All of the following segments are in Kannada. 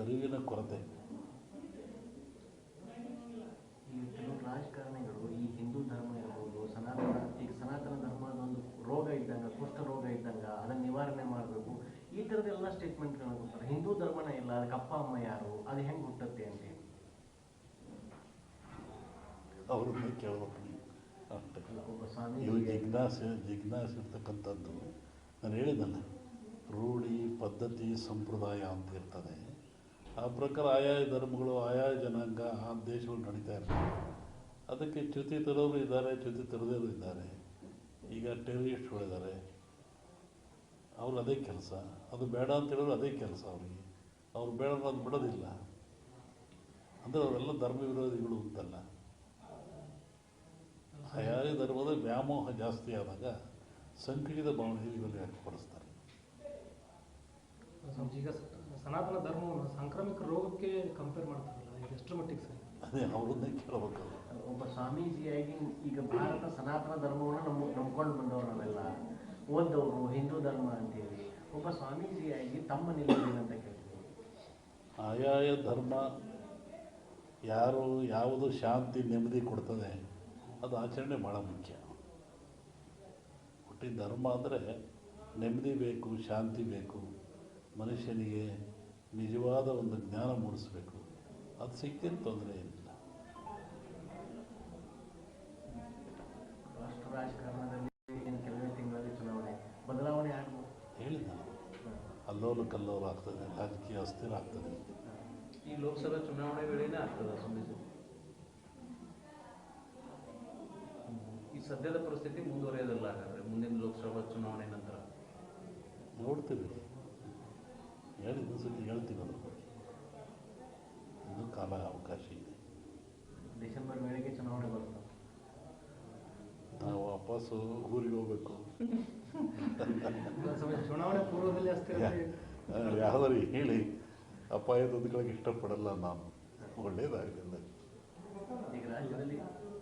ಅರಿವಿನ ಕೊರತೆ. ಈ ಕೆಲವು ರಾಜಕಾರಣಿಗಳು ಈ ಹಿಂದೂ ಧರ್ಮ ಇರ್ಬೋದು ಸನಾತನ ಈಗ ಸನಾತನ ಧರ್ಮದ ಒಂದು ರೋಗ ಇದ್ದಂಗ ಕುಷ್ಠ ರೋಗ ಇದ್ದಂಗ ಅದನ್ನ ನಿವಾರಣೆ ಮಾಡಬೇಕು. ಈ ಥರದ್ದೆಲ್ಲ ಸ್ಟೇಟ್ಮೆಂಟ್ ಕೊಡ್ತಾರೆ. ಹಿಂದೂ ಧರ್ಮನ ಇಲ್ಲ ಅದಕ್ಕೆ ಅಪ್ಪ ಅಮ್ಮ ಯಾರು ಅದು ಹೆಂಗೆ ಹುಟ್ಟತ್ತೆ ಅಂತ ಹೇಳಿ. ಅವ್ರನ್ನ ಕೇಳಬೇಕು ಇವು ಜಿಜ್ಞಾಸೆ ಜಿಜ್ಞಾಸೆ ಇರ್ತಕ್ಕಂಥದ್ದು. ನಾನು ಹೇಳಿದ್ದಲ್ಲ ರೂಢಿ ಪದ್ಧತಿ ಸಂಪ್ರದಾಯ ಅಂತ ಇರ್ತದೆ. ಆ ಪ್ರಕಾರ ಆಯಾ ಧರ್ಮಗಳು ಆಯಾ ಜನಾಂಗ, ಆ ದೇಶಗಳು ನಡೀತಾ ಇರ್ತವೆ ಅದಕ್ಕೆ ಚ್ಯುತಿ ತರೋರು ಇದ್ದಾರೆ, ಚ್ಯುತಿ ತರದೇರು ಇದ್ದಾರೆ. ಈಗ ಟೆರರಿಸ್ಟ್ಗಳಿದ್ದಾರೆ ಅವ್ರು ಅದೇ ಕೆಲಸ. ಅದು ಬೇಡ ಅಂತ ಹೇಳಿದ್ರು ಅದೇ ಕೆಲಸ ಅವರಿಗೆ. ಅವ್ರು ಬೇಡ ಅದು ಬಿಡೋದಿಲ್ಲ. ಅಂದರೆ ಅವರೆಲ್ಲ ಧರ್ಮ ವಿರೋಧಿಗಳು ಅಂತಲ್ಲ. ಆಯಾ ಧರ್ಮದ ವ್ಯಾಮೋಹ ಜಾಸ್ತಿ ಆದಾಗ ಸಂಕುಚಿತ ಭಾವನೆ ಇವರು ವ್ಯಕ್ತಪಡಿಸ್ತಾರೆ. ಸನಾತನ ಧರ್ಮವನ್ನು ಸಾಂಕ್ರಾಮಿಕ ರೋಗಕ್ಕೆ ಕಂಪೇರ್ ಮಾಡ್ತಾರಲ್ಲ ಎಷ್ಟರ ಮಟ್ಟಿಗೆ ಸರಿ? ಅದೇ ಅವರನ್ನೇ ಕೇಳಬೇಕು. ಒಬ್ಬ ಸ್ವಾಮೀಜಿಯಾಗಿ ಈಗ ಭಾರತ ಸನಾತನ ಧರ್ಮವನ್ನು ನಮ್ಮ ನಂಬ್ಕೊಂಡು ಬಂದವರು ನಾವೆಲ್ಲ. ಓದ್ದವರು ಹಿಂದೂ ಧರ್ಮ ಅಂತೇಳಿ. ಒಬ್ಬ ಸ್ವಾಮೀಜಿಯಾಗಿ ತಮ್ಮ ನಿಲುವು ಅಂತ ಕೇಳ್ತೀವಿ ಆಯಾಯ ಧರ್ಮ ಯಾರು ಯಾವುದು ಶಾಂತಿ ನೆಮ್ಮದಿ ಕೊಡ್ತದೆ ಅದು ಆಚರಣೆ ಭಾಳ ಮುಖ್ಯ. ಹುಟ್ಟಿದ ಧರ್ಮ ಅಂದರೆ ನೆಮ್ಮದಿ ಬೇಕು ಶಾಂತಿ ಬೇಕು. ಮನುಷ್ಯನಿಗೆ ನಿಜವಾದ ಒಂದು ಜ್ಞಾನ ಮೂಡಿಸಬೇಕು. ಅದು ಸಿಕ್ಕೇನು ತೊಂದರೆ ಇಲ್ಲ. ಹೇಳಿದ್ದೆ ಅಲ್ಲೋಲ ಕಲ್ಲೋಲ ಆಗ್ತದೆ ರಾಜಕೀಯ ಅಸ್ಥಿರ ಆಗ್ತದೆ. ಈ ಲೋಕಸಭಾ ಚುನಾವಣೆ ವೇಳೆನೇ ಆಗ್ತದ ಈ ಸದ್ಯದ ಪರಿಸ್ಥಿತಿ ಮುಂದುವರಿಯೋದಿಲ್ಲ ಹಾಗಾದ್ರೆ ಮುಂದಿನ ಲೋಕಸಭಾ ಚುನಾವಣೆ ನಂತರ? ನೋಡ್ತೀವಿ. ಹೇಳಿದ್ದು ಸತಿ ಹೇಳ್ತೀವಿ ಅದ್ರ ಬಗ್ಗೆ ಇನ್ನೂ ಕಾಲ ಅವಕಾಶ ಇದೆ. ಡಿಸೆಂಬರ್ ವೇಳೆಗೆ ಚುನಾವಣೆ ಬರುತ್ತೆ? ನಾವು ವಾಪಸ್ಸು ಊರಿಗೆ ಹೋಗ್ಬೇಕು. ಚುನಾವಣೆ ಪೂರ್ವದಲ್ಲಿ ಅಸ್ಥಿರತೆ ಯಾವ್ದಾರು ಹೇಳಿ. ಅಪಾಯ ತಂದುಕೊಳ್ಳೋಕೆ ಇಷ್ಟಪಡಲ್ಲ ನಾನು. ಒಳ್ಳೇದಾಗಲಿಲ್ಲ ಈಗ ರಾಜ್ಯದಲ್ಲಿ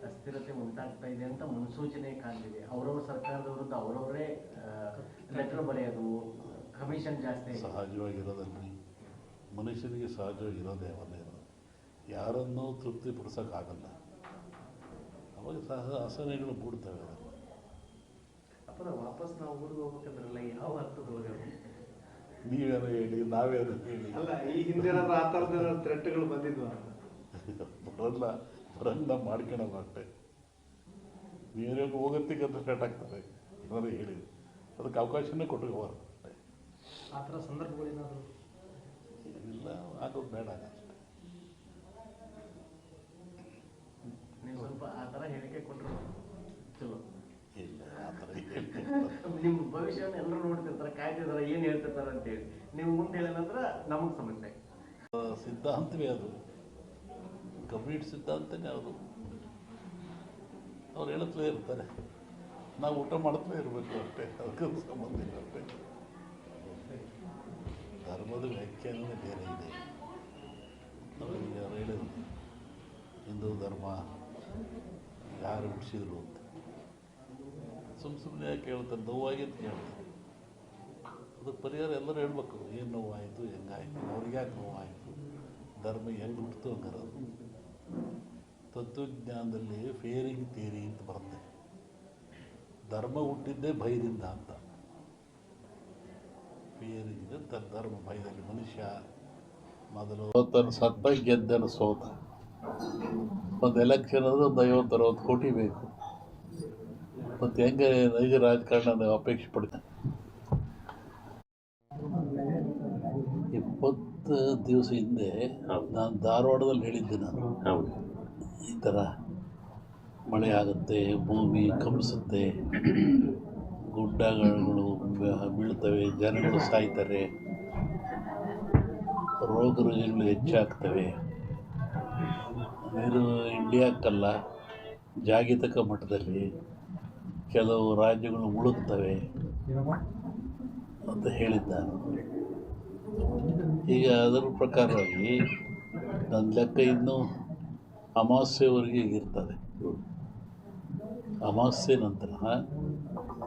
ಅಸ್ಥಿರತೆ ಉಂಟಾಗ್ತಾ ಇದೆ ಅಂತ ಮುನ್ಸೂಚನೆ ಕಾಣ್ತಿದೆ. ಅವರವ್ರ ಸರ್ಕಾರದ ವಿರುದ್ಧ ಅವರವರೇ ಲೆಟರ್ ಬರೆಯೋದು ಕಮಿಷನ್ ಜಾಸ್ತಿ ಸಹಜವಾಗಿ ಮನುಷ್ಯನಿಗೆ ಸಹಜವಾಗಿರೋದೇ ಇರೋದು ಯಾರನ್ನೂ ತೃಪ್ತಿಪಡಿಸೋಕ್ಕಾಗಲ್ಲ ಅವಾಗ ಸಹ ಆಸನೆಗಳು ಮೂಡ್ತವೆ. ಅದನ್ನು ವಾಪಸ್ ನಾವು ಊರಿಗೆ ಹೋಗ್ಬೇಕಂದ್ರಲ್ಲ ಯಾವ ಅರ್ಥದೊಳಗೆ ಅದು? ನೀವೇನೋ ಹೇಳಿ ನಾವೇನೋ ಹೇಳಿ. ಅಲ್ಲ ಈ ಹಿಂದಿನ ಆ ಥರದ ಥ್ರೆಟ್ಗಳು ಬಂದಿದ್ವು? ಬರಲ್ಲ ಬರಲ್ಲ ಮಾಡ್ಕೊಳಲ್ಲ ಅಷ್ಟೇ. ನೀವೇ ಹೋಗತ್ತಿಗೆ ಅಂತ ಸ್ಟಾರ್ಟ್ ಆಗ್ತಾರೆ ಏನಾದ್ರು ಹೇಳಿ. ಅದಕ್ಕೆ ಅವಕಾಶನೇ ಕೊಟ್ಟು ಅಷ್ಟೇ ಆ ಥರ ಸಂದರ್ಭಗಳೇನಾದರೂ ಇಲ್ಲ ಅದು ಬೇಡ ಅಷ್ಟೇ. ನೀವು ಸ್ವಲ್ಪ ಆ ಥರ ಹೇಳಿಕೆ ಕೊಟ್ಟರು ಚಲೋ. ಇಲ್ಲ ಆ ಥರ ನಿಮ್ಮ ಭವಿಷ್ಯವನ್ನು ಎಲ್ಲರೂ ನೋಡ್ತಿರ್ತಾರೆ ಕಾಯ್ತಿರ್ತಾರೆ ಏನು ಹೇಳ್ತಿರ್ತಾರೆ ಅಂತೇಳಿ ನೀವು ಮುಂದೆ ಹೇಳಿದ್ರೆ ನಮಗೆ ಸಮಸ್ಯೆ ಸಿದ್ಧಾಂತವೇ ಅದು. ಕಂಪ್ಲೀಟ್ ಸಿದ್ಧಾಂತನೇ ಅದು. ಅವ್ರು ಹೇಳುತ್ತಲೇ ಇರ್ತಾರೆ. ನಾವು ಊಟ ಮಾಡ್ತಲೇ ಇರಬೇಕು ಅಷ್ಟೇ ಅದಕ್ಕೆ ಸಂಬಂಧ ಇಲ್ಲ ಅಷ್ಟೇ. ಧರ್ಮದ ವ್ಯಾಖ್ಯಾನವೇ ಬೇರೆ ಇದೆ. ನಮಗೆ ಹಿಂದೂ ಧರ್ಮ ಯಾರು ಹುಟ್ಟಿಸಿದ್ರು ಅಂತ. ಸುಮ್ಮ ಸುಮ್ಮನೆ ಯಾಕೆ ಹೇಳ್ತಾರೆ? ಅಂತ ಹೇಳ್ತಾರೆ. ಅದಕ್ಕೆ ಪರಿಹಾರ ಎಲ್ಲರೂ ಹೇಳ್ಬೇಕು. ಏನು ನೋವಾಯಿತು, ಹೆಂಗಾಯಿತು, ಅವ್ರಿಗೆ ಯಾಕೆ ನೋವಾಯಿತು? ಧರ್ಮ ಹೆಂಗೆ ಹುಟ್ಟಿತು ಹಂಗಾರದು ತತ್ವಜ್ಞಾನದಲ್ಲಿ ಫೇರಿಂಗ್ ಥಿಯರಿ ಅಂತ ಬರುತ್ತೆ. ಧರ್ಮ ಹುಟ್ಟಿದ್ದೇ ಭಯದಿಂದ ಅಂತ. ಫಿಯರಿಂಗ್ ತ ಧರ್ಮ ಭಯದಲ್ಲಿ ಮನುಷ್ಯ ಮೊದಲು ಸೋತನು ಸತ್ತ ಗೆದ್ದನು ಸೋತ. ಒಂದು ಎಲೆಕ್ಷನ್ ಅಂದ್ರೆ ಒಂದು ಐವತ್ತು ಅರವತ್ತು ಕೋಟಿ ಬೇಕು. ಮತ್ತು ಹೆಂಗೆ ನೈಜ ರಾಜಕಾರಣ ಅಪೇಕ್ಷೆ ಪಡ್ತಾನೆ ಇಪ್ಪತ್ತು ದಿವಸ ಹಿಂದೆ ನಾನು ಧಾರವಾಡದಲ್ಲಿ ಹೇಳಿದ್ದೆ ನಾನು. ಈ ಥರ ಮಳೆ ಆಗುತ್ತೆ ಭೂಮಿ ಕಂಪಿಸುತ್ತೆ ಗುಡ್ಡಗಳು ಬೀಳ್ತವೆ ಜನಗಳು ಸಾಯ್ತಾರೆ. ರೋಗ ರುಜಿನಗಳು ಹೆಚ್ಚಾಗ್ತವೆ. ಇದು ಇಂಡಿಯಾಕ್ಕಲ್ಲ ಜಾಗತಿಕ ಮಟ್ಟದಲ್ಲಿ ಕೆಲವು ರಾಜ್ಯಗಳು ಮುಳುಗ್ತವೆ ಅಂತ ಹೇಳಿದ್ದಾರೆ ಈಗ ಅದರ ಪ್ರಕಾರವಾಗಿ ನನ್ನ ಲೆಕ್ಕ ಇನ್ನೂ ಅಮಾವಾಸ್ಯೆವರೆಗೆ ಇರ್ತದೆ. ಅಮಾವಾಸ್ಯೆ ನಂತರ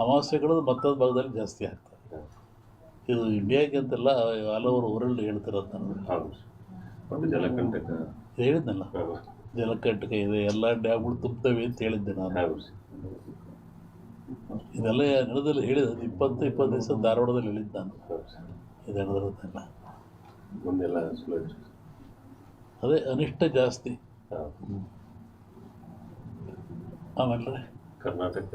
ಅಮಾವಾಸ್ಯೆಗಳದ್ದು ಮತ್ತೊಂದು ಭಾಗದಲ್ಲಿ ಜಾಸ್ತಿ ಆಗ್ತದೆ. ಇದು ಇಂಡಿಯಾಗೆ ಆಲ್ ಹಲವರು ಊರಲ್ಲಿ ಹೇಳ್ತಿರೋದು ನಾನು. ಹೇಳಿದ್ನಲ್ಲ? ಜಲಕಂಟಕ ಇದೆ ಎಲ್ಲ ಡ್ಯಾಮ್ಗಳು ತುಂಬ್ತವೆ ಅಂತ ಹೇಳಿದ್ದೆ ನಾನು. ಇದೆಲ್ಲ ನೆಲದಲ್ಲಿ ಹೇಳಿದ ಇಪ್ಪತ್ತು ಇಪ್ಪತ್ತು ದಿವಸ ಧಾರವಾಡದಲ್ಲಿ ಹೇಳಿದ್ದು ನಾನು. ಇದು ನಡೆದಿರೋದೆಲ್ಲ ಅದೇ ಅನಿಷ್ಟ ಜಾಸ್ತಿ. ಆಮೇಲೆ? ಕರ್ನಾಟಕ.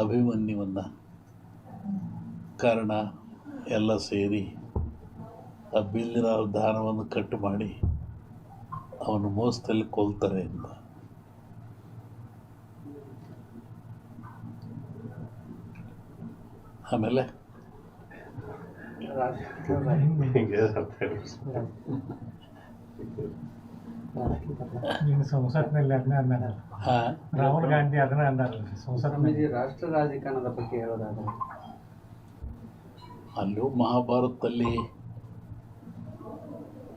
ಅಭಿಮನ್ಯುವನ್ನು. ಕರ್ಣ ಎಲ್ಲ ಸೇರಿ ಆ ಬಿಲ್ಲಿನ ದಾನವನ್ನು ಕಟ್ಟು ಮಾಡಿ ಅವನು ಮೋಸದಲ್ಲಿ ಕೊಲ್ತಾರೆ ಅಂತ ಆಮೇಲೆ? ಸಂಸತ್ನಲ್ಲಿ ಅದನ್ನ ಅಂದಾರಲ್ಲ ಹಾಂ ರಾಹುಲ್ ಗಾಂಧಿ ಅದನ್ನ ಅಂದಾರಲ್ಲ ಸಂಸತ್ನಲ್ಲಿ ರಾಷ್ಟ್ರ ರಾಜಕಾರಣದ ಬಗ್ಗೆ ಹೇಳೋದಾದ್ರೆ ಅಲ್ಲೂ ಮಹಾಭಾರತದಲ್ಲಿ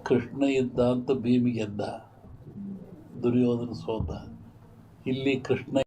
ಕೃಷ್ಣ ಇದ್ದ ಅಂತ ಭೀಮಿಗೆದ್ದ ದುರ್ಯೋಧನ ಸೋತ ಇಲ್ಲಿ ಕೃಷ್ಣ